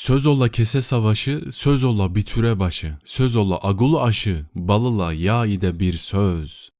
Söz ola kese savaşı, söz ola bitüre başı, söz ola agulu aşı, balıla yağ ide bir söz.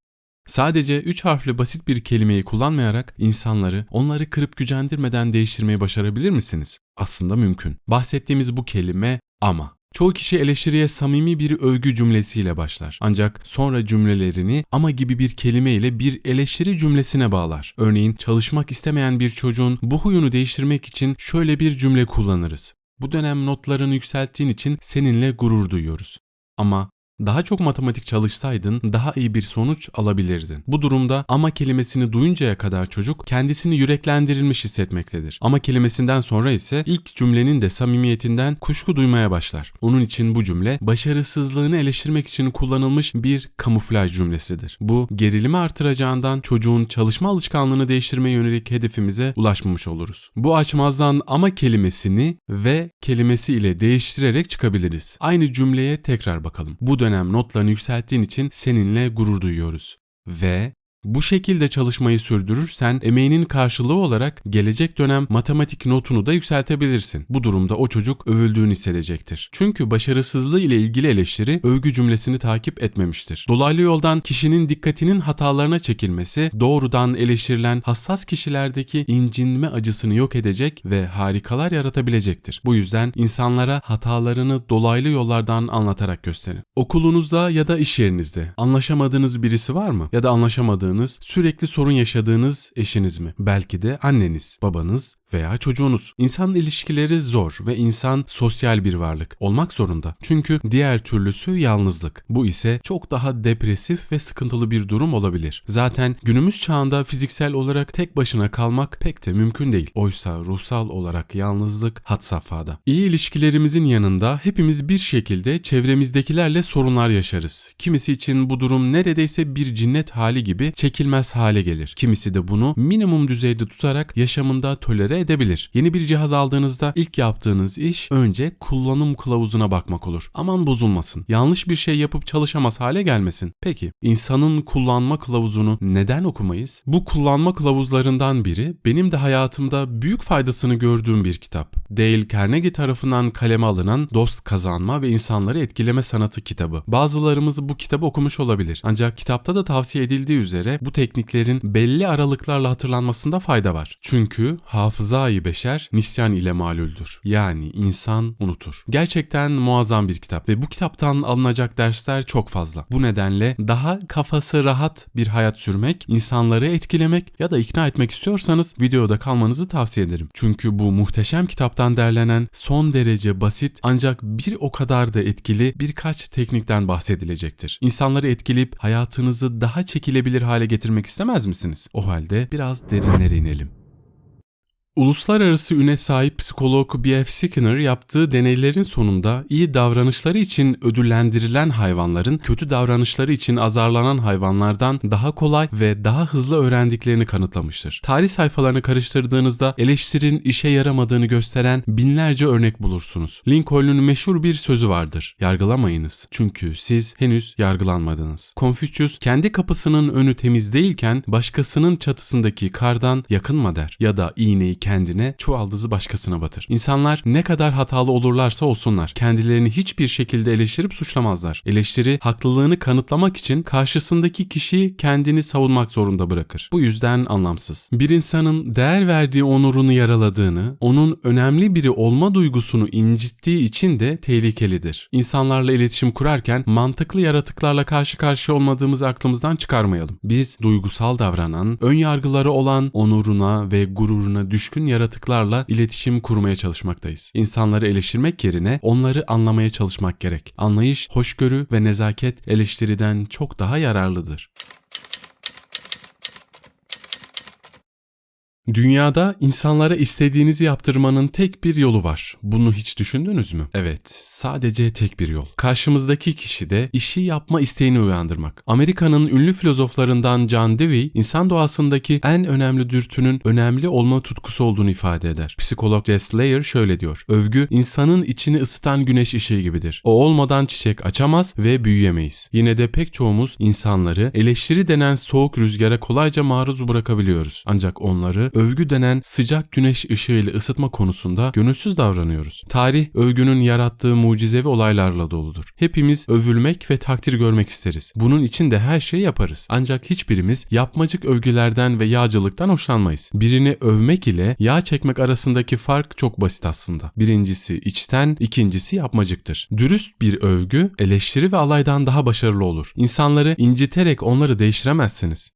Sadece üç harfli basit bir kelimeyi kullanmayarak insanları onları kırıp gücendirmeden değiştirmeyi başarabilir misiniz? Aslında mümkün. Bahsettiğimiz bu kelime ama. Çoğu kişi eleştiriye samimi bir övgü cümlesiyle başlar. Ancak sonra cümlelerini ama gibi bir kelime ile bir eleştiri cümlesine bağlar. Örneğin çalışmak istemeyen bir çocuğun bu huyunu değiştirmek için şöyle bir cümle kullanırız. Bu dönem notlarını yükselttiğin için seninle gurur duyuyoruz. Ama daha çok matematik çalışsaydın daha iyi bir sonuç alabilirdin. Bu durumda ama kelimesini duyuncaya kadar çocuk kendisini yüreklendirilmiş hissetmektedir. Ama kelimesinden sonra ise ilk cümlenin de samimiyetinden kuşku duymaya başlar. Onun için bu cümle başarısızlığını eleştirmek için kullanılmış bir kamuflaj cümlesidir. Bu gerilimi artıracağından çocuğun çalışma alışkanlığını değiştirmeye yönelik hedefimize ulaşmamış oluruz. Bu açmazdan ama kelimesini ve kelimesi ile değiştirerek çıkabiliriz. Aynı cümleye tekrar bakalım. Bu dönem dönem notlarını yükselttiğin için seninle gurur duyuyoruz. Ve bu şekilde çalışmayı sürdürürsen emeğinin karşılığı olarak gelecek dönem matematik notunu da yükseltebilirsin. Bu durumda o çocuk övüldüğünü hissedecektir. Çünkü başarısızlığı ile ilgili eleştiri övgü cümlesini takip etmemiştir. Dolaylı yoldan kişinin dikkatinin hatalarına çekilmesi doğrudan eleştirilen hassas kişilerdeki incinme acısını yok edecek ve harikalar yaratabilecektir. Bu yüzden insanlara hatalarını dolaylı yollardan anlatarak gösterin. Okulunuzda ya da iş yerinizde anlaşamadığınız birisi var mı? Ya da anlaşamadığınız yaşadığınız, sürekli sorun yaşadığınız eşiniz mi? Belki de anneniz, babanız veya çocuğunuz. İnsan ilişkileri zor ve insan sosyal bir varlık olmak zorunda. Çünkü diğer türlüsü yalnızlık. Bu ise çok daha depresif ve sıkıntılı bir durum olabilir. Zaten günümüz çağında fiziksel olarak tek başına kalmak pek de mümkün değil. Oysa ruhsal olarak yalnızlık had safhada. İyi ilişkilerimizin yanında hepimiz bir şekilde çevremizdekilerle sorunlar yaşarız. Kimisi için bu durum neredeyse bir cinnet hali gibi çekilmez hale gelir. Kimisi de bunu minimum düzeyde tutarak yaşamında tolere edebilir. Yeni bir cihaz aldığınızda ilk yaptığınız iş önce kullanım kılavuzuna bakmak olur. Aman bozulmasın. Yanlış bir şey yapıp çalışamaz hale gelmesin. Peki insanın kullanma kılavuzunu neden okumayız? Bu kullanma kılavuzlarından biri benim de hayatımda büyük faydasını gördüğüm bir kitap. Dale Carnegie tarafından kaleme alınan Dost Kazanma ve İnsanları Etkileme Sanatı kitabı. Bazılarımız bu kitabı okumuş olabilir. Ancak kitapta da tavsiye edildiği üzere bu tekniklerin belli aralıklarla hatırlanmasında fayda var. Çünkü hafıza Hafızayı beşer nisyan ile malüldür. Yani insan unutur. Gerçekten muazzam bir kitap ve bu kitaptan alınacak dersler çok fazla. Bu nedenle daha kafası rahat bir hayat sürmek, insanları etkilemek ya da ikna etmek istiyorsanız videoda kalmanızı tavsiye ederim. Çünkü bu muhteşem kitaptan derlenen son derece basit ancak bir o kadar da etkili birkaç teknikten bahsedilecektir. İnsanları etkileyip hayatınızı daha çekilebilir hale getirmek istemez misiniz? O halde biraz derinlere inelim. Uluslararası üne sahip psikolog B.F. Skinner yaptığı deneylerin sonunda iyi davranışları için ödüllendirilen hayvanların kötü davranışları için azarlanan hayvanlardan daha kolay ve daha hızlı öğrendiklerini kanıtlamıştır. Tarih sayfalarını karıştırdığınızda eleştirin işe yaramadığını gösteren binlerce örnek bulursunuz. Lincoln'un meşhur bir sözü vardır. Yargılamayınız çünkü siz henüz yargılanmadınız. Confucius kendi kapısının önü temiz değilken başkasının çatısındaki kardan yakınma der ya da iğneyi kendine, çuvaldızı başkasına batır. İnsanlar ne kadar hatalı olurlarsa olsunlar kendilerini hiçbir şekilde eleştirip suçlamazlar. Eleştiri haklılığını kanıtlamak için karşısındaki kişiyi kendini savunmak zorunda bırakır. Bu yüzden anlamsız. Bir insanın değer verdiği onurunu yaraladığını, onun önemli biri olma duygusunu incittiği için de tehlikelidir. İnsanlarla iletişim kurarken mantıklı yaratıklarla karşı karşıya olmadığımızı aklımızdan çıkarmayalım. Biz duygusal davranan, ön yargıları olan onuruna ve gururuna düşkün düşkün yaratıklarla iletişim kurmaya çalışmaktayız. İnsanları eleştirmek yerine onları anlamaya çalışmak gerek. Anlayış, hoşgörü ve nezaket eleştiriden çok daha yararlıdır. Dünyada insanlara istediğinizi yaptırmanın tek bir yolu var. Bunu hiç düşündünüz mü? Evet, sadece tek bir yol. Karşımızdaki kişi de işi yapma isteğini uyandırmak. Amerika'nın ünlü filozoflarından John Dewey, insan doğasındaki en önemli dürtünün önemli olma tutkusu olduğunu ifade eder. Psikolog Jess Layer şöyle diyor. Övgü, insanın içini ısıtan güneş ışığı gibidir. O olmadan çiçek açamaz ve büyüyemeyiz. Yine de pek çoğumuz insanları eleştiri denen soğuk rüzgara kolayca maruz bırakabiliyoruz. Ancak onları övgü denen sıcak güneş ışığıyla ısıtma konusunda gönülsüz davranıyoruz. Tarih övgünün yarattığı mucizevi olaylarla doludur. Hepimiz övülmek ve takdir görmek isteriz. Bunun için de her şeyi yaparız. Ancak hiçbirimiz yapmacık övgülerden ve yağcılıktan hoşlanmayız. Birini övmek ile yağ çekmek arasındaki fark çok basit aslında. Birincisi içten, ikincisi yapmacıktır. Dürüst bir övgü eleştiri ve alaydan daha başarılı olur. İnsanları inciterek onları değiştiremezsiniz.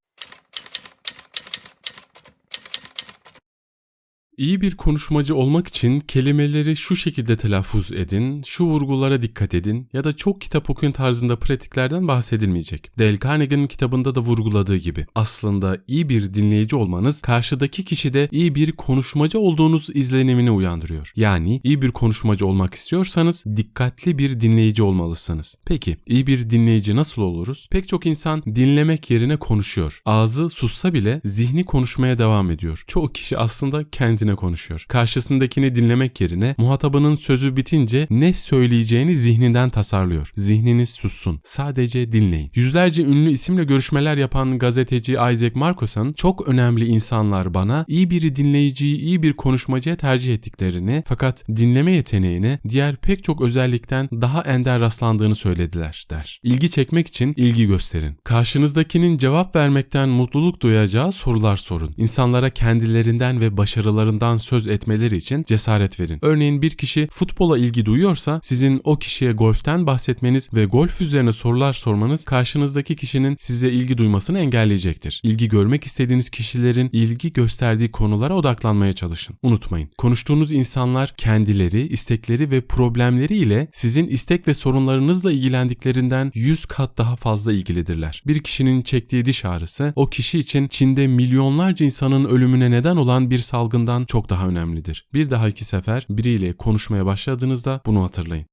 İyi bir konuşmacı olmak için kelimeleri şu şekilde telaffuz edin, şu vurgulara dikkat edin ya da çok kitap okuyun tarzında pratiklerden bahsedilmeyecek. Dale Carnegie'nin kitabında da vurguladığı gibi aslında iyi bir dinleyici olmanız karşıdaki kişide iyi bir konuşmacı olduğunuz izlenimini uyandırıyor. Yani iyi bir konuşmacı olmak istiyorsanız dikkatli bir dinleyici olmalısınız. Peki iyi bir dinleyici nasıl oluruz? Pek çok insan dinlemek yerine konuşuyor. Ağzı sussa bile zihni konuşmaya devam ediyor. Çoğu kişi aslında kendi kendine konuşuyor. Karşısındakini dinlemek yerine muhatabının sözü bitince ne söyleyeceğini zihninden tasarlıyor. Zihniniz sussun. Sadece dinleyin. Yüzlerce ünlü isimle görüşmeler yapan gazeteci Isaac Marcos'un çok önemli insanlar bana iyi bir dinleyiciyi iyi bir konuşmacıya tercih ettiklerini fakat dinleme yeteneğine diğer pek çok özellikten daha ender rastlandığını söylediler der. İlgi çekmek için ilgi gösterin. Karşınızdakinin cevap vermekten mutluluk duyacağı sorular sorun. İnsanlara kendilerinden ve başarılarından hayatlarından söz etmeleri için cesaret verin. Örneğin bir kişi futbola ilgi duyuyorsa sizin o kişiye golften bahsetmeniz ve golf üzerine sorular sormanız karşınızdaki kişinin size ilgi duymasını engelleyecektir. İlgi görmek istediğiniz kişilerin ilgi gösterdiği konulara odaklanmaya çalışın. Unutmayın. Konuştuğunuz insanlar kendileri, istekleri ve problemleri ile sizin istek ve sorunlarınızla ilgilendiklerinden 100 kat daha fazla ilgilidirler. Bir kişinin çektiği diş ağrısı o kişi için Çin'de milyonlarca insanın ölümüne neden olan bir salgından çok daha önemlidir. Bir dahaki sefer biriyle konuşmaya başladığınızda bunu hatırlayın.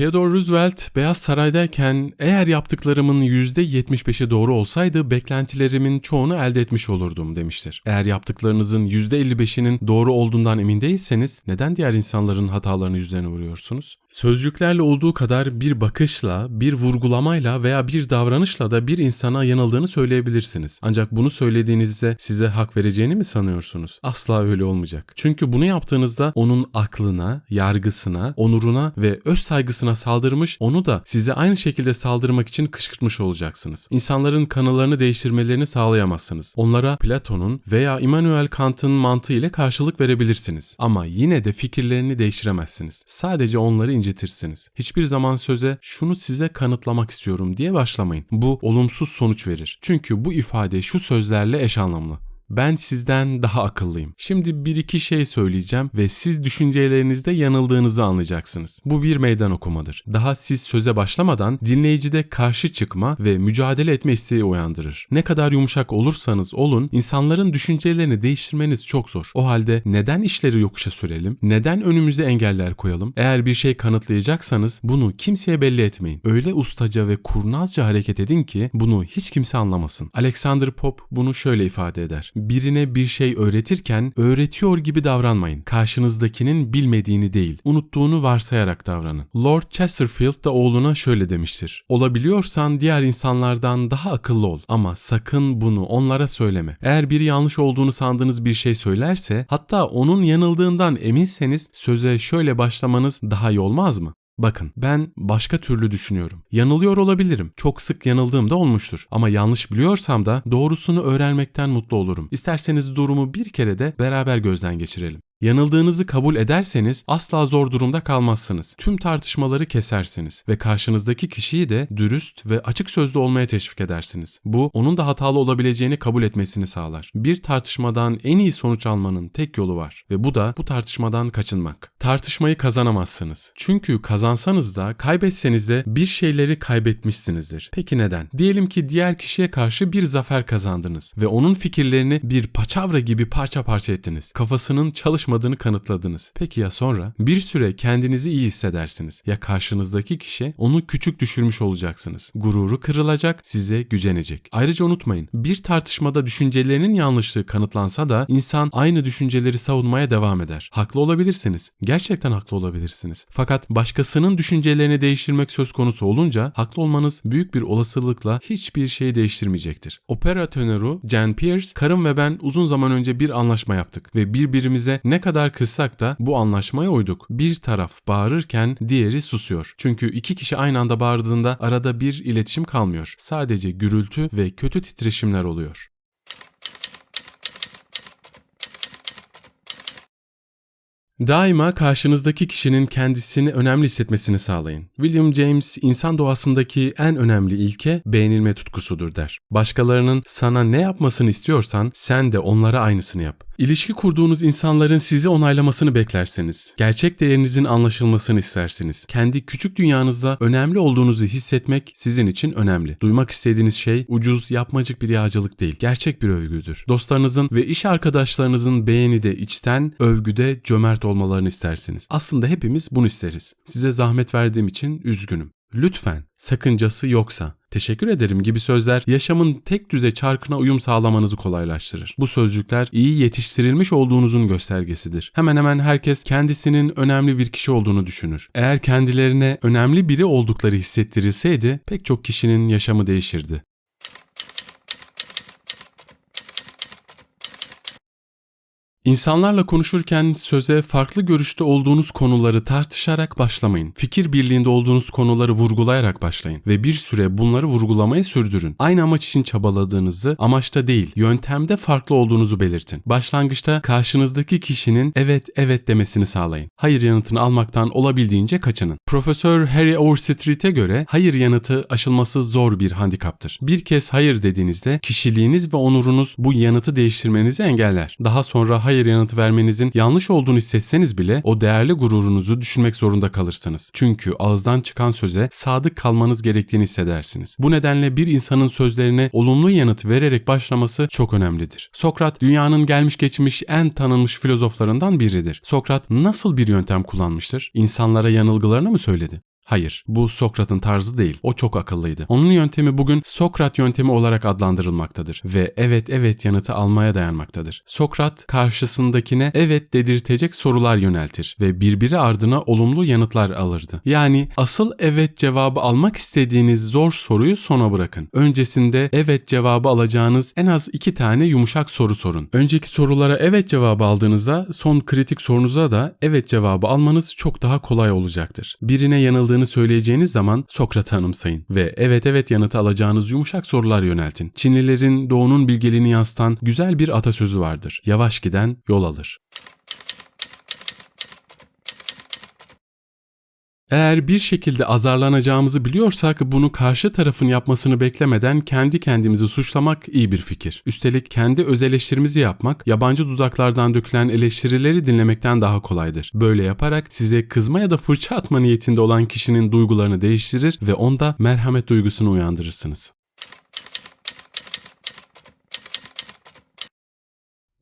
Theodore Roosevelt Beyaz Saray'dayken eğer yaptıklarımın %75'i doğru olsaydı beklentilerimin çoğunu elde etmiş olurdum demiştir. Eğer yaptıklarınızın %55'inin doğru olduğundan emin değilseniz neden diğer insanların hatalarını yüzlerine vuruyorsunuz? Sözcüklerle olduğu kadar bir bakışla, bir vurgulamayla veya bir davranışla da bir insana yanıldığını söyleyebilirsiniz. Ancak bunu söylediğinizde size hak vereceğini mi sanıyorsunuz? Asla öyle olmayacak. Çünkü bunu yaptığınızda onun aklına, yargısına, onuruna ve öz saygısına ona saldırmış, onu da size aynı şekilde saldırmak için kışkırtmış olacaksınız. İnsanların kanılarını değiştirmelerini sağlayamazsınız. Onlara Platon'un veya Immanuel Kant'ın mantığı ile karşılık verebilirsiniz. Ama yine de fikirlerini değiştiremezsiniz. Sadece onları incitirsiniz. Hiçbir zaman söze şunu size kanıtlamak istiyorum diye başlamayın. Bu olumsuz sonuç verir. Çünkü bu ifade şu sözlerle eş anlamlı. Ben sizden daha akıllıyım. Şimdi bir iki şey söyleyeceğim ve siz düşüncelerinizde yanıldığınızı anlayacaksınız. Bu bir meydan okumadır. Daha siz söze başlamadan dinleyicide karşı çıkma ve mücadele etme isteği uyandırır. Ne kadar yumuşak olursanız olun insanların düşüncelerini değiştirmeniz çok zor. O halde neden işleri yokuşa sürelim? Neden önümüze engeller koyalım? Eğer bir şey kanıtlayacaksanız bunu kimseye belli etmeyin. Öyle ustaca ve kurnazca hareket edin ki bunu hiç kimse anlamasın. Alexander Pope bunu şöyle ifade eder birine bir şey öğretirken öğretiyor gibi davranmayın. Karşınızdakinin bilmediğini değil, unuttuğunu varsayarak davranın. Lord Chesterfield da oğluna şöyle demiştir. Olabiliyorsan diğer insanlardan daha akıllı ol ama sakın bunu onlara söyleme. Eğer biri yanlış olduğunu sandığınız bir şey söylerse hatta onun yanıldığından eminseniz söze şöyle başlamanız daha iyi olmaz mı? Bakın ben başka türlü düşünüyorum. Yanılıyor olabilirim. Çok sık yanıldığım da olmuştur. Ama yanlış biliyorsam da doğrusunu öğrenmekten mutlu olurum. İsterseniz durumu bir kere de beraber gözden geçirelim. Yanıldığınızı kabul ederseniz asla zor durumda kalmazsınız. Tüm tartışmaları kesersiniz ve karşınızdaki kişiyi de dürüst ve açık sözlü olmaya teşvik edersiniz. Bu onun da hatalı olabileceğini kabul etmesini sağlar. Bir tartışmadan en iyi sonuç almanın tek yolu var ve bu da bu tartışmadan kaçınmak. Tartışmayı kazanamazsınız. Çünkü kazansanız da kaybetseniz de bir şeyleri kaybetmişsinizdir. Peki neden? Diyelim ki diğer kişiye karşı bir zafer kazandınız ve onun fikirlerini bir paçavra gibi parça parça ettiniz. Kafasının çalışmadığı taşımadığını kanıtladınız. Peki ya sonra? Bir süre kendinizi iyi hissedersiniz. Ya karşınızdaki kişi onu küçük düşürmüş olacaksınız. Gururu kırılacak, size gücenecek. Ayrıca unutmayın, bir tartışmada düşüncelerinin yanlışlığı kanıtlansa da insan aynı düşünceleri savunmaya devam eder. Haklı olabilirsiniz. Gerçekten haklı olabilirsiniz. Fakat başkasının düşüncelerini değiştirmek söz konusu olunca haklı olmanız büyük bir olasılıkla hiçbir şey değiştirmeyecektir. Opera tenörü Jan Pierce, karım ve ben uzun zaman önce bir anlaşma yaptık ve birbirimize ne kadar kızsak da bu anlaşmaya uyduk. Bir taraf bağırırken diğeri susuyor. Çünkü iki kişi aynı anda bağırdığında arada bir iletişim kalmıyor. Sadece gürültü ve kötü titreşimler oluyor. Daima karşınızdaki kişinin kendisini önemli hissetmesini sağlayın. William James insan doğasındaki en önemli ilke beğenilme tutkusudur der. Başkalarının sana ne yapmasını istiyorsan sen de onlara aynısını yap. İlişki kurduğunuz insanların sizi onaylamasını beklerseniz, gerçek değerinizin anlaşılmasını istersiniz. Kendi küçük dünyanızda önemli olduğunuzu hissetmek sizin için önemli. Duymak istediğiniz şey ucuz, yapmacık bir yağcılık değil, gerçek bir övgüdür. Dostlarınızın ve iş arkadaşlarınızın beğeni de içten, övgüde cömert olmalarını istersiniz. Aslında hepimiz bunu isteriz. Size zahmet verdiğim için üzgünüm. Lütfen sakıncası yoksa teşekkür ederim gibi sözler yaşamın tek düze çarkına uyum sağlamanızı kolaylaştırır. Bu sözcükler iyi yetiştirilmiş olduğunuzun göstergesidir. Hemen hemen herkes kendisinin önemli bir kişi olduğunu düşünür. Eğer kendilerine önemli biri oldukları hissettirilseydi pek çok kişinin yaşamı değişirdi. İnsanlarla konuşurken söze farklı görüşte olduğunuz konuları tartışarak başlamayın. Fikir birliğinde olduğunuz konuları vurgulayarak başlayın ve bir süre bunları vurgulamayı sürdürün. Aynı amaç için çabaladığınızı, amaçta değil, yöntemde farklı olduğunuzu belirtin. Başlangıçta karşınızdaki kişinin evet evet demesini sağlayın. Hayır yanıtını almaktan olabildiğince kaçının. Profesör Harry Overstreet'e göre hayır yanıtı aşılması zor bir handikaptır. Bir kez hayır dediğinizde kişiliğiniz ve onurunuz bu yanıtı değiştirmenizi engeller. Daha sonra yanıtı vermenizin yanlış olduğunu hissetseniz bile o değerli gururunuzu düşünmek zorunda kalırsınız. Çünkü ağızdan çıkan söze sadık kalmanız gerektiğini hissedersiniz. Bu nedenle bir insanın sözlerine olumlu yanıt vererek başlaması çok önemlidir. Sokrat dünyanın gelmiş geçmiş en tanınmış filozoflarından biridir. Sokrat nasıl bir yöntem kullanmıştır? İnsanlara yanılgılarını mı söyledi? Hayır, bu Sokrat'ın tarzı değil. O çok akıllıydı. Onun yöntemi bugün Sokrat yöntemi olarak adlandırılmaktadır ve evet evet yanıtı almaya dayanmaktadır. Sokrat karşısındakine evet dedirtecek sorular yöneltir ve birbiri ardına olumlu yanıtlar alırdı. Yani asıl evet cevabı almak istediğiniz zor soruyu sona bırakın. Öncesinde evet cevabı alacağınız en az iki tane yumuşak soru sorun. Önceki sorulara evet cevabı aldığınızda son kritik sorunuza da evet cevabı almanız çok daha kolay olacaktır. Birine yanıldığını söyleyeceğiniz zaman Sokrat'ı anımsayın ve evet evet yanıtı alacağınız yumuşak sorular yöneltin. Çinlilerin doğunun bilgeliğini yansıtan güzel bir atasözü vardır. Yavaş giden yol alır. Eğer bir şekilde azarlanacağımızı biliyorsak bunu karşı tarafın yapmasını beklemeden kendi kendimizi suçlamak iyi bir fikir. Üstelik kendi öz eleştirimizi yapmak yabancı dudaklardan dökülen eleştirileri dinlemekten daha kolaydır. Böyle yaparak size kızma ya da fırça atma niyetinde olan kişinin duygularını değiştirir ve onda merhamet duygusunu uyandırırsınız.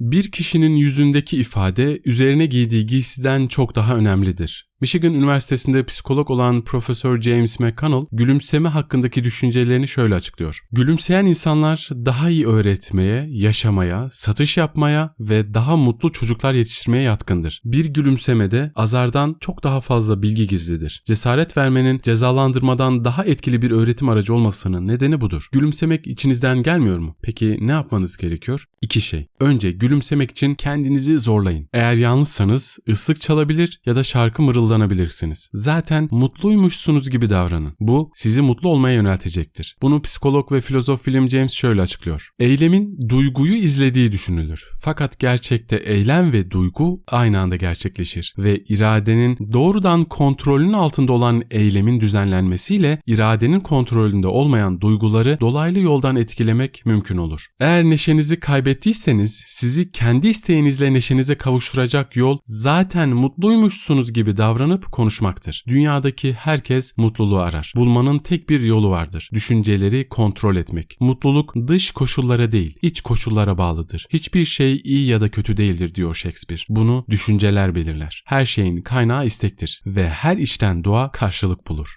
Bir kişinin yüzündeki ifade üzerine giydiği giysiden çok daha önemlidir. Michigan Üniversitesi'nde psikolog olan Profesör James McConnell gülümseme hakkındaki düşüncelerini şöyle açıklıyor. Gülümseyen insanlar daha iyi öğretmeye, yaşamaya, satış yapmaya ve daha mutlu çocuklar yetiştirmeye yatkındır. Bir gülümsemede azardan çok daha fazla bilgi gizlidir. Cesaret vermenin cezalandırmadan daha etkili bir öğretim aracı olmasının nedeni budur. Gülümsemek içinizden gelmiyor mu? Peki ne yapmanız gerekiyor? İki şey. Önce gülümsemek için kendinizi zorlayın. Eğer yalnızsanız ıslık çalabilir ya da şarkı mırıldanabilirsiniz mırıldanabilirsiniz. Zaten mutluymuşsunuz gibi davranın. Bu sizi mutlu olmaya yöneltecektir. Bunu psikolog ve filozof William James şöyle açıklıyor. Eylemin duyguyu izlediği düşünülür. Fakat gerçekte eylem ve duygu aynı anda gerçekleşir ve iradenin doğrudan kontrolünün altında olan eylemin düzenlenmesiyle iradenin kontrolünde olmayan duyguları dolaylı yoldan etkilemek mümkün olur. Eğer neşenizi kaybettiyseniz sizi kendi isteğinizle neşenize kavuşturacak yol zaten mutluymuşsunuz gibi davranmak davranıp konuşmaktır. Dünyadaki herkes mutluluğu arar. Bulmanın tek bir yolu vardır. Düşünceleri kontrol etmek. Mutluluk dış koşullara değil, iç koşullara bağlıdır. Hiçbir şey iyi ya da kötü değildir diyor Shakespeare. Bunu düşünceler belirler. Her şeyin kaynağı istektir ve her işten doğa karşılık bulur.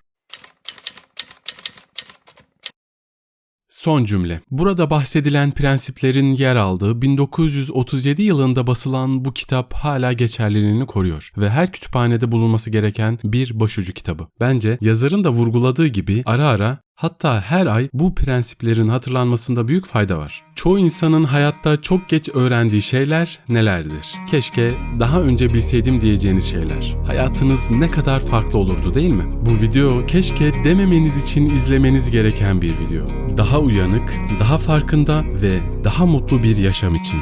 Son cümle. Burada bahsedilen prensiplerin yer aldığı 1937 yılında basılan bu kitap hala geçerliliğini koruyor ve her kütüphanede bulunması gereken bir başucu kitabı. Bence yazarın da vurguladığı gibi ara ara Hatta her ay bu prensiplerin hatırlanmasında büyük fayda var. Çoğu insanın hayatta çok geç öğrendiği şeyler nelerdir? Keşke daha önce bilseydim diyeceğiniz şeyler. Hayatınız ne kadar farklı olurdu değil mi? Bu video keşke dememeniz için izlemeniz gereken bir video. Daha uyanık, daha farkında ve daha mutlu bir yaşam için.